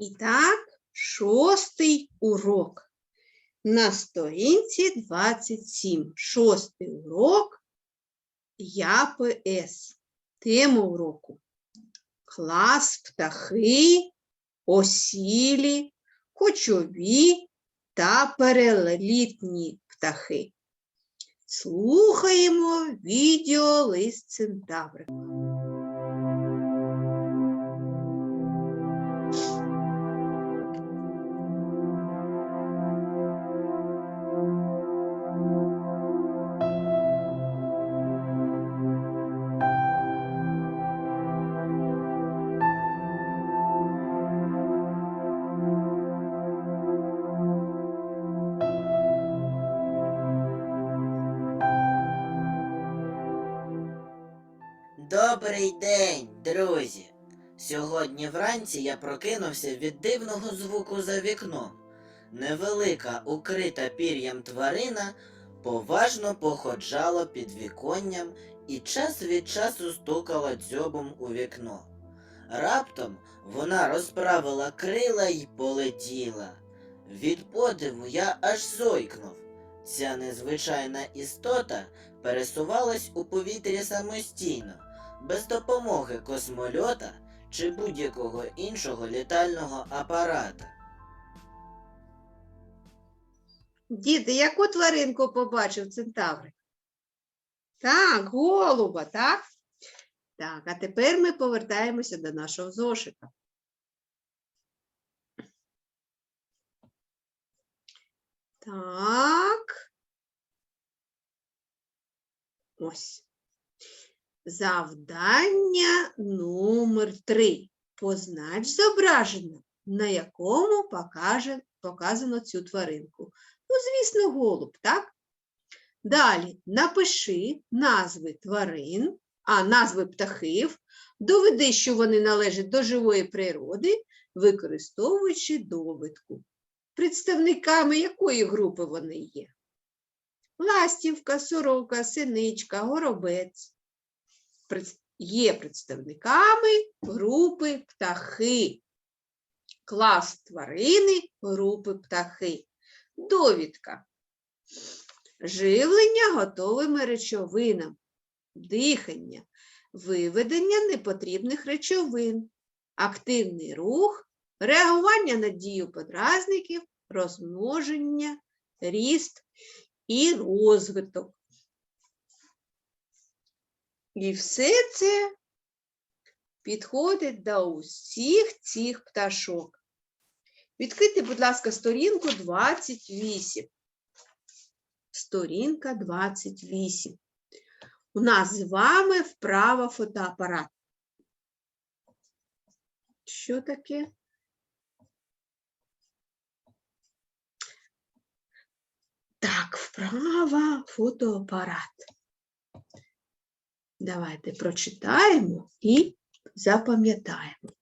І так, шостий урок. На сторінці 27. Шостий урок ЯПС. Тема уроку. Клас птахи, осілі, кочові та перелітні птахи. Слухаємо відео лист центаврика. Добрий день, друзі! Сьогодні вранці я прокинувся від дивного звуку за вікном. Невелика, укрита пір'ям тварина поважно походжала під віконням і час від часу стукала дзьобом у вікно. Раптом вона розправила крила й полетіла. Від подиву я аж зойкнув. Ця незвичайна істота пересувалась у повітрі самостійно, без допомоги космольота чи будь-якого іншого літального апарата. Діти, яку тваринку побачив центаврик? Так, голуба, так? Так, а тепер ми повертаємося до нашого зошита. Так. Ось. Завдання номер три. Познач зображення, на якому покаже, показано цю тваринку. Ну, звісно, голуб, так? Далі напиши назви тварин, а назви птахів, доведи, що вони належать до живої природи, використовуючи довідку. Представниками якої групи вони є? Ластівка, сорока, синичка, горобець. Є представниками групи птахи. Клас тварини групи птахи. Довідка. Живлення готовими речовинами, дихання, виведення непотрібних речовин, активний рух, реагування на дію подразників, розмноження, ріст і розвиток. І все це підходить до усіх цих пташок. Відкрийте, будь ласка, сторінку 28. Сторінка 28. У нас з вами вправа фотоапарат. Що таке? Так, вправа фотоапарат. Давайте прочитаємо і запам'ятаємо.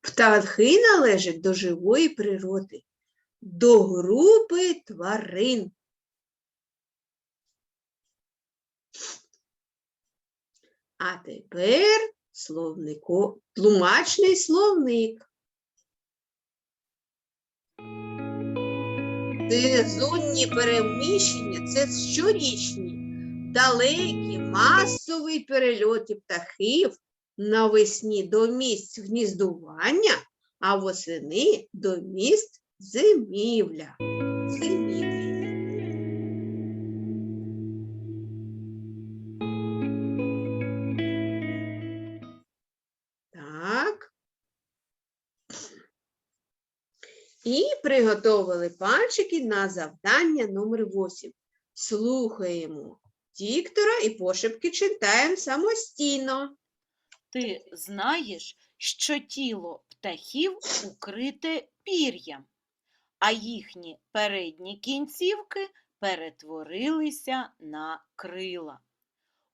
Птахи належать до живої природи, до групи тварин. А тепер словнико, тлумачний словник. Сезонні переміщення це щорічні, далекі, масові перельоти птахів навесні до місць гніздування, а восени до місць зимівля. Приготовили пальчики на завдання номер 8. Слухаємо диктора і пошепки читаємо самостійно. Ти знаєш, що тіло птахів укрите пір'ям, а їхні передні кінцівки перетворилися на крила.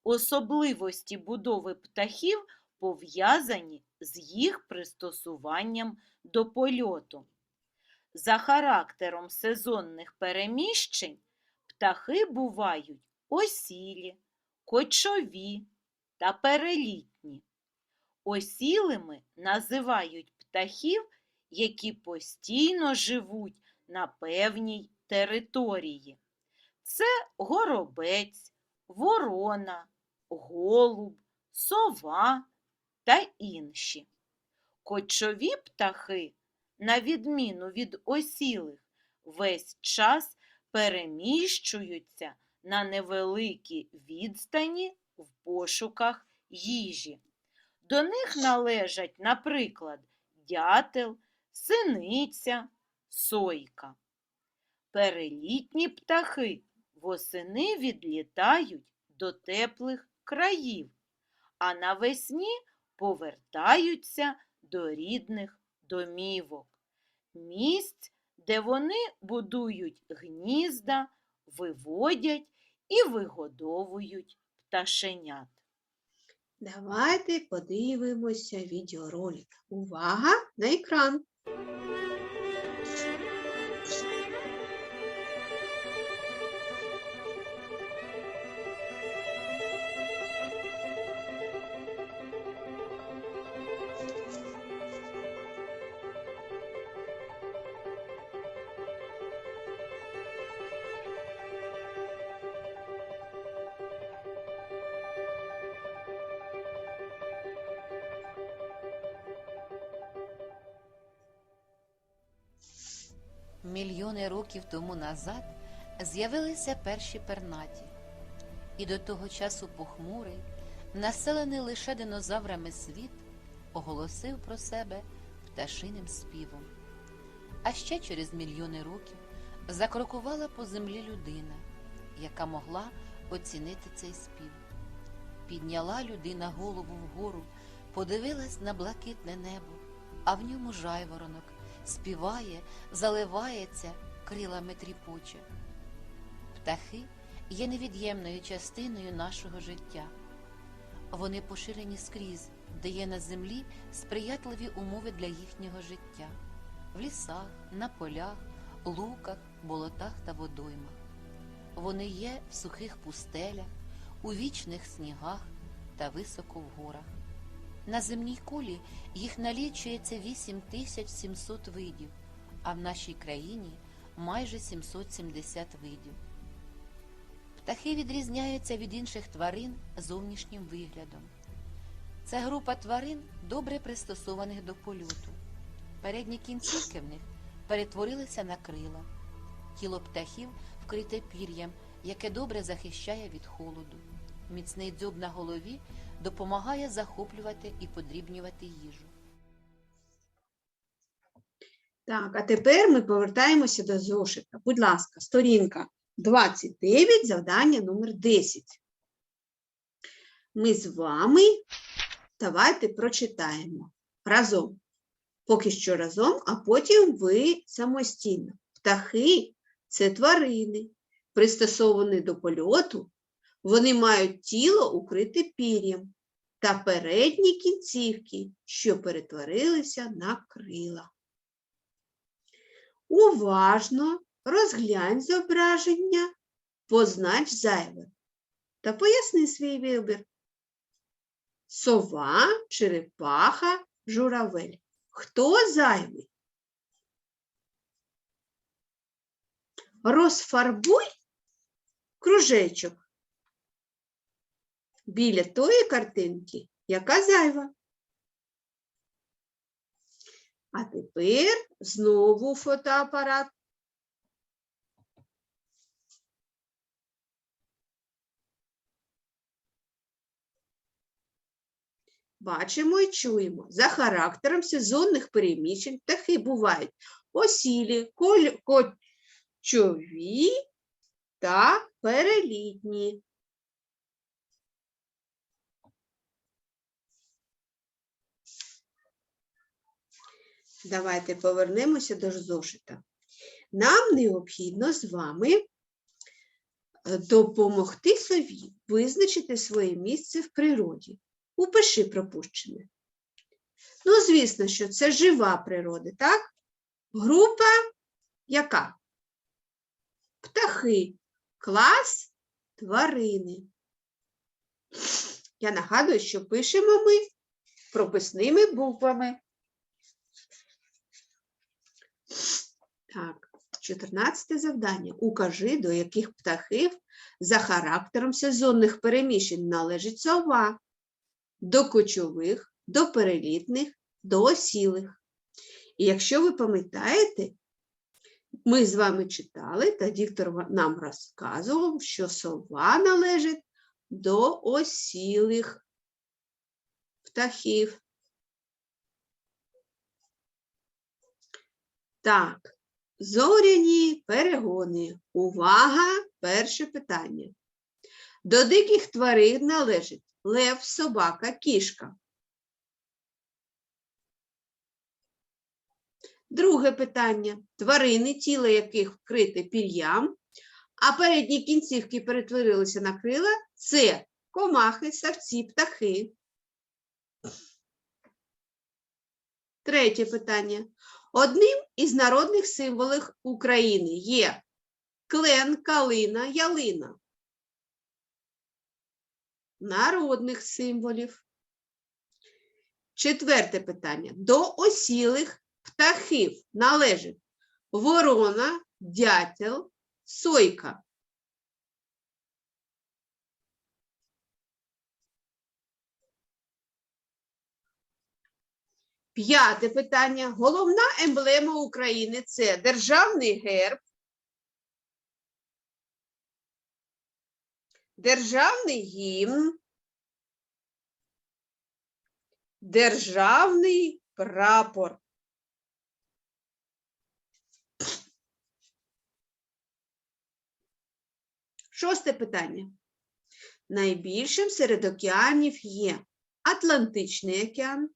Особливості будови птахів пов'язані з їх пристосуванням до польоту. За характером сезонних переміщень птахи бувають осілі, кочові та перелітні. Осілими називають птахів, які постійно живуть на певній території. Це горобець, ворона, голуб, сова та інші. Кочові птахи, на відміну від осілих, весь час переміщуються на невеликі відстані в пошуках їжі. До них належать, наприклад, дятел, синиця, сойка. Перелітні птахи восени відлітають до теплих країв, а навесні повертаються до рідних домівок, місць, де вони будують гнізда, виводять і вигодовують пташенят. Давайте подивимося відеоролик. Увага на екран. Мільйони років тому назад з'явилися перші пернаті, і до того часу похмурий, населений лише динозаврами світ, оголосив про себе пташиним співом. А ще через мільйони років закрокувала по землі людина, яка могла оцінити цей спів. Підняла людина голову вгору, подивилась на блакитне небо, а в ньому жайворонок співає, заливається, крилами тріпоче. Птахи є невід'ємною частиною нашого життя. Вони поширені скрізь, де є на землі сприятливі умови для їхнього життя в лісах, на полях, луках, болотах та водоймах. Вони є в сухих пустелях, у вічних снігах та високо в горах. На земній кулі їх налічується 8700 видів, а в нашій країні майже 770 видів. Птахи відрізняються від інших тварин зовнішнім виглядом. Це група тварин, добре пристосованих до польоту. Передні кінцівки в них перетворилися на крила. Тіло птахів вкрите пір'ям, яке добре захищає від холоду. Міцний дзьоб на голові допомагає захоплювати і подрібнювати їжу. Так, а тепер ми повертаємося до зошита. Будь ласка, сторінка 29, завдання номер 10. Ми з вами давайте прочитаємо разом. Поки що разом, а потім ви самостійно. Птахи це тварини, пристосовані до польоту. Вони мають тіло укрите пір'ям та передні кінцівки, що перетворилися на крила. Уважно розглянь зображення, познач зайве та поясни свій вибір. Сова, черепаха, журавель. Хто зайвий? Розфарбуй кружечок біля тої картинки, яка зайва. А тепер знову фотоапарат. Бачимо і чуємо. За характером сезонних переміщень птахи бувають осілі, кочові та перелітні. Давайте повернемося до зошита. Нам необхідно з вами е, допомогти сові визначити своє місце в природі. Упиши пропущене. Ну, звісно, що це жива природа, так? Група яка? Птахи, клас тварини. Я нагадую, що пишемо ми прописними буквами. Так, 14 завдання. Укажи, до яких птахів за характером сезонних переміщень належить сова, до кочових, до перелітних, до осілих. І якщо ви пам'ятаєте, ми з вами читали, та диктор нам розказував, що сова належить до осілих птахів. Так, зоряні перегони. Увага! Перше питання. До диких тварин належить лев, собака, кішка. Друге питання. Тварини, тіло яких вкрите пір'ям, а передні кінцівки перетворилися на крила це комахи, савці, птахи. Третє питання. Одним із народних символів України є клен, калина, ялина. Народних символів. Четверте питання. До осілих птахів належить ворона, дятел, сойка. П'яте питання. Головна емблема України це державний герб, державний гімн, державний прапор. Шосте питання. Найбільшим серед океанів є Атлантичний океан,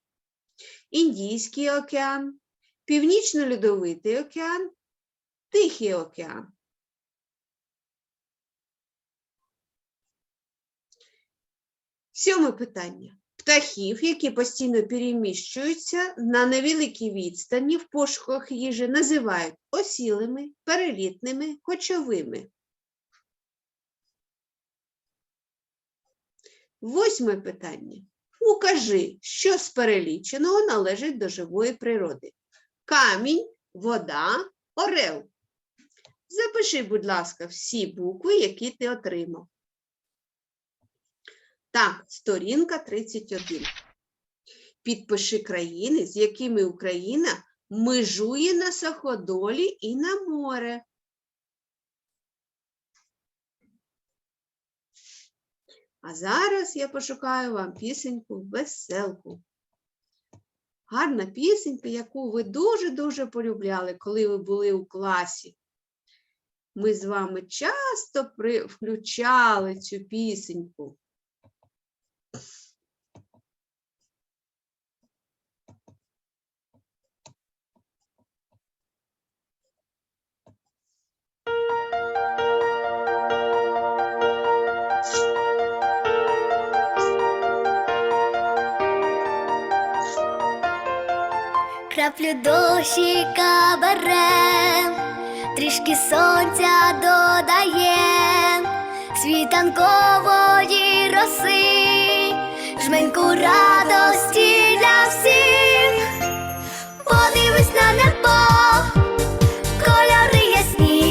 Індійський океан, Північно-Льодовитий океан, Тихий океан. Сьоме питання. Птахів, які постійно переміщуються на невеликій відстані в пошуках їжі, називають осілими, перелітними, кочовими. Восьме питання. Укажи, що з переліченого належить до живої природи. Камінь, вода, орел. Запиши, будь ласка, всі букви, які ти отримав. Так, сторінка 31. Підпиши країни, з якими Україна межує на суходолі і на море. А зараз я пошукаю вам пісеньку веселку. Гарна пісенька, яку ви дуже-дуже полюбляли, коли ви були у класі. Ми з вами часто включали цю пісеньку. Краплю дощика берем, трішки сонця додаєм, світанкової роси, жменьку радості для всіх, подивись на небо, кольори ясні,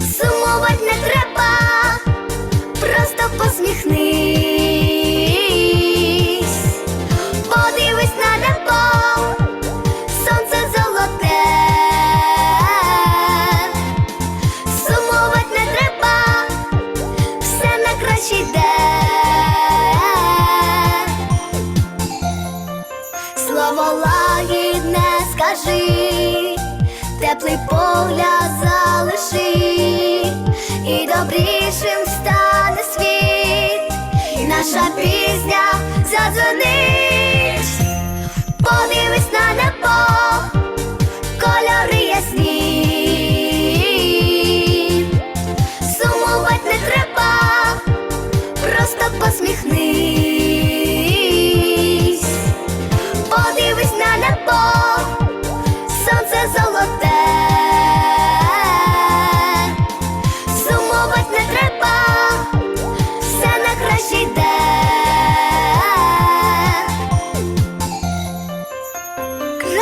сумувать не треба, просто посміхнись. Наша пісня задзвонить.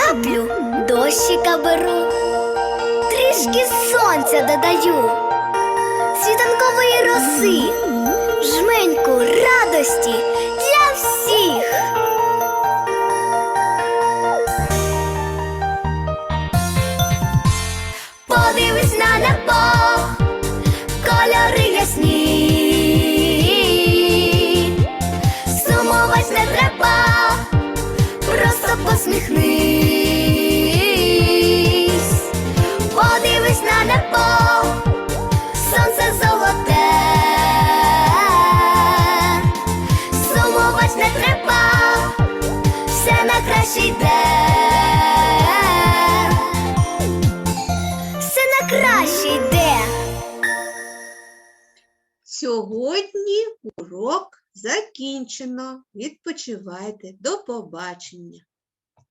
краплю дощика беру, трішки сонця додаю, світанкової роси, жменьку радості для всіх. Подивись на небо, кольори ясні, сумовать не треба. просто Посміхни урок закінчено. Відпочивайте. До побачення.